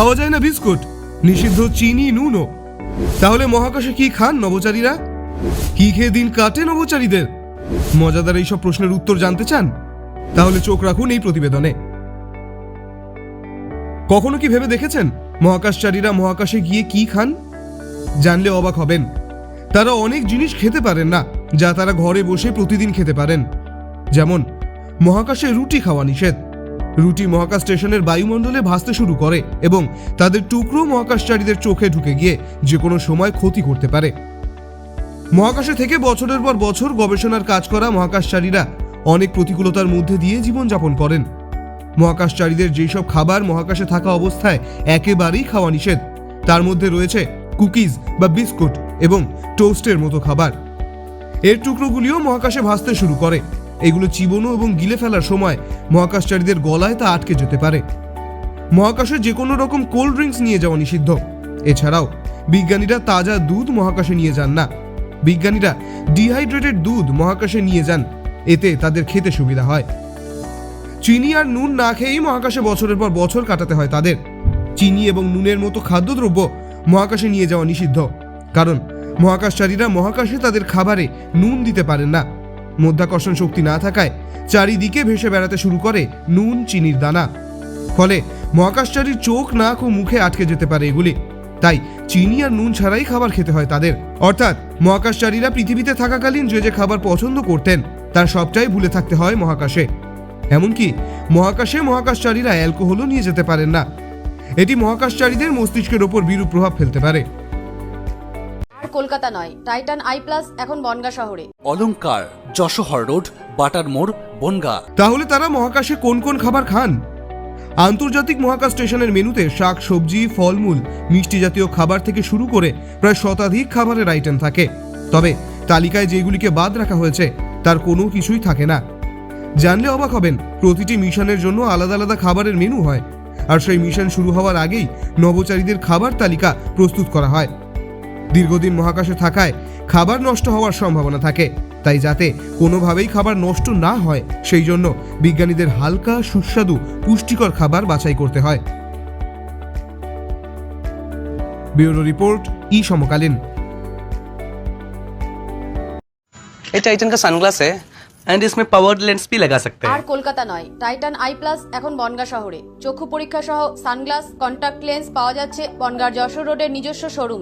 খাওয়া যায় না বিস্কুট? নিষিদ্ধ চিনি, নুনও। তাহলে মহাকাশে কি খান নবচারীরা কি খেয়ে দিন কাটে নবচারীদের মজাদার এইসব প্রশ্নের উত্তর জানতে চান? তাহলে চোখ রাখুন এই প্রতিবেদনে। কখনো কি ভেবে দেখেছেন মহাকাশচারীরা মহাকাশে গিয়ে কি খান? জানলে অবাক হবেন। তারা অনেক জিনিস খেতে পারেন না, যা তারা ঘরে বসে প্রতিদিন খেতে পারেন। যেমন, মহাকাশে রুটি খাওয়া নিষেধ। রুটি মহাকাশ স্টেশনের বায়ুমণ্ডলে ভাসতে শুরু করে এবং তাদের টুকরো মহাকাশচারীদের চোখে ঢুকে গিয়ে যে কোনো সময় ক্ষতি করতে পারে। মহাকাশে থেকে বছরের পর বছর গবেষণার কাজ করা মহাকাশচারীরা অনেক প্রতিকূলতার মধ্যে দিয়ে জীবনযাপন করেন। মহাকাশচারীদের যেসব খাবার মহাকাশে থাকা অবস্থায় একেবারেই খাওয়া নিষেধ। তার মধ্যে রয়েছে কুকিজ বা বিস্কুট এবং টোস্টের মতো খাবার। এর টুকরোগুলিও মহাকাশে ভাসতে শুরু করে। এগুলো চিবনো এবং গিলে ফেলার সময় মহাকাশচারীদের গলায় তা আটকে যেতে পারে। মহাকাশে যে কোনো রকম কোল্ড ড্রিঙ্কস নিয়ে যাওয়া নিষিদ্ধ। এছাড়াও, বিজ্ঞানীরা তাজা দুধ মহাকাশে নিয়ে যান না। বিজ্ঞানীরা ডিহাইড্রেটেড দুধ মহাকাশে নিয়ে যান। এতে তাদের খেতে সুবিধা হয়। চিনি আর নুন না খেয়েই মহাকাশে বছরের পর বছর কাটাতে হয় তাদের। চিনি এবং নুনের মতো খাদ্যদ্রব্য মহাকাশে নিয়ে যাওয়া নিষিদ্ধ। কারণ, মহাকাশচারীরা মহাকাশে তাদের খাবারে নুন দিতে পারেন না। মধ্যাকর্ষণ শক্তি না থাকায় চারিদিকে ভেসে বেড়াতে শুরু করে নুন, চিনির দানা। ফলে মহাকাশচারীর চোখ, নাক ও মুখে আটকে যেতে পারে এগুলি। তাই চিনি আর নুন ছাড়াই খাবার খেতে হয় তাদের। অর্থাৎ মহাকাশচারীরা পৃথিবীতে থাকাকালীন যে যে খাবার পছন্দ করতেন, তার সবটাই ভুলে থাকতে হয় মহাকাশে। এমনকি মহাকাশে মহাকাশচারীরা অ্যালকোহলও নিয়ে যেতে পারেন না। এটি মহাকাশচারীদের মস্তিষ্কের ওপর বিরূপ প্রভাব ফেলতে পারে। কলকাতা নয় টাইটান আই প্লাস এখন বনগা শহরে। অলংকার যশোহর রোড বাটার মোড় বনগা। তাহলে তারা মহাকাশে কোন কোন খাবার খান? আন্তর্জাতিক মহাকাশ স্টেশনের মেনুতে শাক সবজি ফলমূল মিষ্টি জাতীয় খাবার থেকে শুরু করে প্রায় শতাধিক খাবারের আইটেম থাকে। তবে তালিকায় যেগুলিকে বাদ রাখা হয়েছে তার কোনো কিছুই থাকে না। জানলে অবাক হবেন প্রতিটি মিশনের জন্য আলাদা আলাদা খাবারের মেনু হয়। আর সেই মিশন শুরু হওয়ার আগেই নভোচারীদের খাবার তালিকা প্রস্তুত করা হয়। দীর্ঘদিন মহাকাশে থাকায় খাবার নষ্ট হওয়ার সম্ভাবনা থাকে তাই যাতে কোনোভাবেই খাবার নষ্ট না হয় সেই জন্য বিজ্ঞানীদের হালকা সুস্বাদু পুষ্টিকর খাবার বাছাই করতে হয় ব্যুরো রিপোর্ট ই সমকালীন ये टाइटन का सनग्लास है एंड इसमें पावर लेंस भी लगा सकते আর हैं কলকাতা নয় টাইটান আই প্লাস এখন বনগা শহরে চক্ষু পরীক্ষা সহ সানগ্লাস কন্টাক্ট লেন্স পাওয়া যাচ্ছে বনগার যশোর রোডের নিজস্ব শোরুম